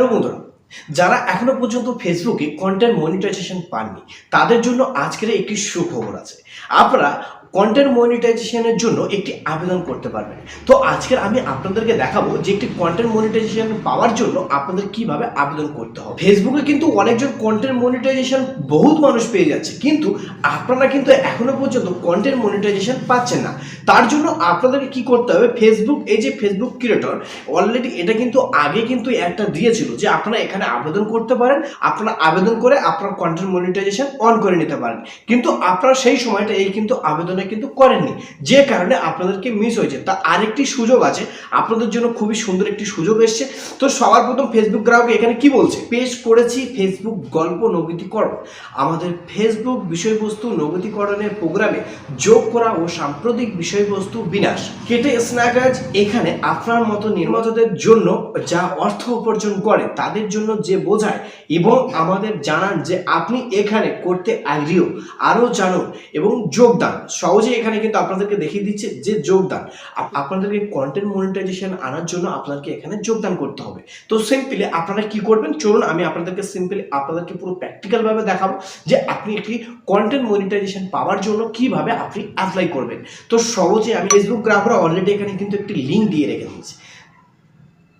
pergunta. যারা এখনও পর্যন্ত ফেসবুকে কন্টেন্ট মনিটাইজেশন পাননি, তাদের জন্য আজকের একটি সুখবর আছে। আপনারা কন্টেন্ট মনিটাইজেশনের জন্য একটি আবেদন করতে পারবেন। তো আজকের আমি আপনাদেরকে দেখাবো যে একটি কন্টেন্ট মনিটাইজেশন পাওয়ার জন্য আপনাদের কীভাবে আবেদন করতে হবে। ফেসবুকে কিন্তু অনেকজন কন্টেন্ট মনিটাইজেশন বহুত মানুষ পেয়ে যাচ্ছে, কিন্তু আপনারা কিন্তু এখনও পর্যন্ত কন্টেন্ট মনিটাইজেশন পাচ্ছেন না। তার জন্য আপনাদেরকে কি করতে হবে? ফেসবুক এই যে ফেসবুক ক্রিয়েটর অলরেডি এটা কিন্তু আগে কিন্তু একটা দিয়েছিল যে আপনারা এখানে আবেদন করতে পারেন, আপনারা আবেদন করে আপনার কন্টেন্ট মনিটাইজেশন অন করে নিতে পারেন। কিন্তু আপনারা সেই সময়টা এই কিন্তু আবেদনে কিন্তু করেননি। যে কারণে আপনাদেরকে মিস হয়েছে। তা আরেকটি সুযোগ আছে। আপনাদের জন্য খুবই সুন্দর একটি সুযোগ এসছে। তো সবার প্রথম ফেসবুক গ্রাহক এখানে কি বলছে? পেশ করেছি ফেসবুক গল্প নবীতিকরণ আমাদের ফেসবুক বিষয়বস্তু নবীতিকরণের প্রোগ্রামে যোগ করা ও সাম্প্রতিক বিষয়বস্তু বিনাশ। কেটে স্ন্যাকাজ এখানে আপনার মতো নির্মাতাদের জন্য যা অর্থ উপার্জন করে, তাদের জন্য যে বোঝায় এবং আমাদের জানান যে আপনি এখানে করতে আগ্রহী। আরও জানুন এবং যোগদান। সহজে এখানে কিন্তু আপনাদেরকে দেখিয়ে দিচ্ছে যে যোগদান। আপনাদেরকে কন্টেন্ট মনিটাইজেশন আনার জন্য আপনাদেরকে এখানে যোগদান করতে হবে। তো সিম্পলি আপনারা কি করবেন? চলুন আমি আপনাদেরকে সিম্পলি আপনাদেরকে পুরো প্র্যাকটিক্যাল ভাবে দেখাবো যে আপনি একটি কন্টেন্ট মনিটাইজেশন পাওয়ার জন্য কীভাবে আপনি অ্যাপ্লাই করবেন। তো সহজে আমি ফেসবুক গ্রাহকরা অলরেডি এখানে কিন্তু একটি লিঙ্ক দিয়ে রেখে দিয়েছি।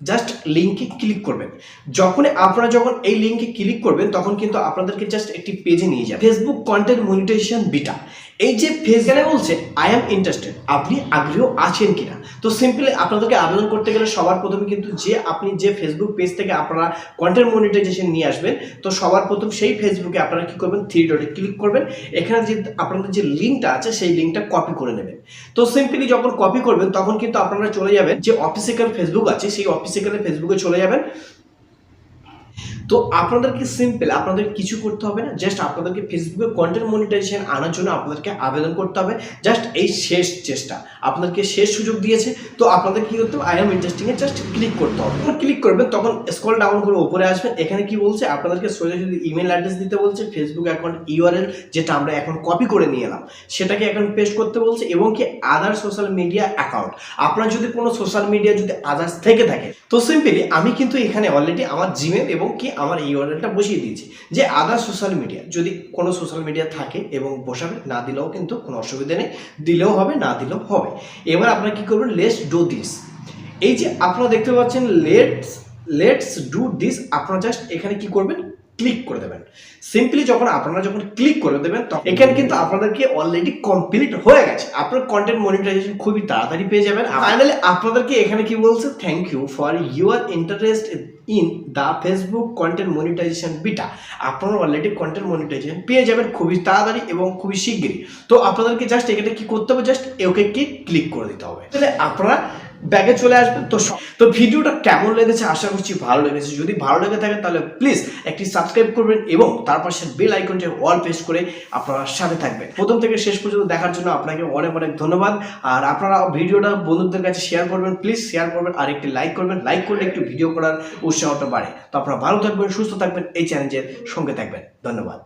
জাস্ট লিঙ্কে ক্লিক করবেন। যখন আপনারা যখন এই লিঙ্কে ক্লিক করবেন, তখন কিন্তু আপনাদেরকে জাস্ট একটি পেজে নিয়ে যাবে। ফেসবুক কন্টেন্ট মনিটাইজেশন বিটা এই যে পেজ গেলে বলছে আই অ্যাম ইন্টারেস্টেড আপনি আগ্রহ আছেন কিনা? তো সিম্পলি আপনাদেরকে আবেদন করতে গেলে সবার প্রথমে কিন্তু যে আপনি যে ফেসবুক পেজ থেকে আপনারা কন্টেন্ট মনিটাইজেশন নিয়ে আসবেন, তো সবার প্রথম সেই ফেসবুকে আপনারা কি করবেন? থ্রি ডটে ক্লিক করবেন। এখানে যে আপনাদের যে লিঙ্কটা আছে, সেই লিঙ্কটা কপি করে নেবেন। তো সিম্পলি যখন কপি করবেন, তখন কিন্তু আপনারা চলে যাবেন যে অফিসিক্যাল ফেসবুক আছে, সেই অফিসিক্যাল ফেসবুকে চলে যাবেন। তো আপনাদেরকে সিম্পল আপনাদের কিছু করতে হবে না জাস্ট আপনাদেরকে ফেসবুকে কন্টেন্ট মনিটাইজেশন আনার জন্য আপনাদেরকে আবেদন করতে হবে জাস্ট এই শেষ চেষ্টা। আপনাদেরকে শেষ সুযোগ দিয়েছে, তো আপনাদের কি করতে হবে? আই এম ইন্টারেস্টিং এ জাস্ট ক্লিক করতে হবে। যখন ক্লিক করবেন, তখন স্ক্রল ডাউন করে উপরে আসবেন, এখানে কি বলছে? আপনাদেরকে সোজা সোজাসুজি ইমেল অ্যাড্রেস দিতে বলছে ফেসবুক অ্যাকাউন্ট ইউআরএল যেটা আমরা এখন কপি করে নিয়ে এলাম। সেটাকে এখন পেস্ট করতে বলছে, এবং কি আদার সোশ্যাল মিডিয়া অ্যাকাউন্ট আপনার যদি কোনো সোশ্যাল মিডিয়া যদি আদার্স থেকে থাকে, তো সিম্পলি আমি কিন্তু এখানে অলরেডি আমার জিমেল এবং কি আমার ইউআরএলটা বসিয়ে দিয়েছি। যে আদার সোশ্যাল মিডিয়া যদি কোনো সোশ্যাল মিডিয়া থাকে এবং বসাবে না দিলেও কিন্তু কোনো অসুবিধা নেই। দিলেও হবে না দিলেও হবে। এবার আপনারা কী করবেন? লেটস ডু দিস এই যে আপনারা দেখতে পাচ্ছেন লেটস লেটস ডু দিস আপনারা জাস্ট এখানে কি করবেন? ক্লিক করে দেবেন। সিম্পলি যখন আপনারা যখন ক্লিক করে দেবেন তখন এখানে কিন্তু আপনাদেরকে অলরেডি কমপ্লিট হয়ে গেছে। আপনার কন্টেন্ট মনিটাইজেশন খুবই তাড়াতাড়ি পেয়ে যাবেন। ফাইনালি আপনাদেরকে এখানে কি বলছে? Thank you for your interest in the Facebook content monetization beta আপনারা অলরেডি কন্টেন্ট মনিটাইজেশন পেয়ে যাবেন খুবই তাড়াতাড়ি এবং খুবই শীঘ্রই তো আপনাদেরকে জাস্ট এখানে কি করতে হবে? জাস্ট ওকে কি ক্লিক করে দিতে হবে। তাহলে আপনারা ব্যাগে চলে আসবেন তো তো ভিডিওটা কেমন লেগেছে আশা করছি ভালো লেগেছে। যদি ভালো লেগে থাকে তাহলে প্লিজ একটি সাবস্ক্রাইব করবেন এবং তার পাশে বেল আইকনটি অল প্রেস করে আপনারা সাথে থাকবেন। প্রথম থেকে শেষ পর্যন্ত দেখার জন্য আপনাকে অনেক অনেক ধন্যবাদ। আর আপনারা ভিডিওটা বন্ধুদের কাছে শেয়ার করবেন প্লিজ শেয়ার করবেন আর একটি লাইক করবেন। লাইক করলে একটু ভিডিও করার উৎসাহটা বাড়ে। তো আপনারা ভালো থাকবেন, সুস্থ থাকবেন। এই চ্যালেঞ্জের সঙ্গে থাকবেন। ধন্যবাদ।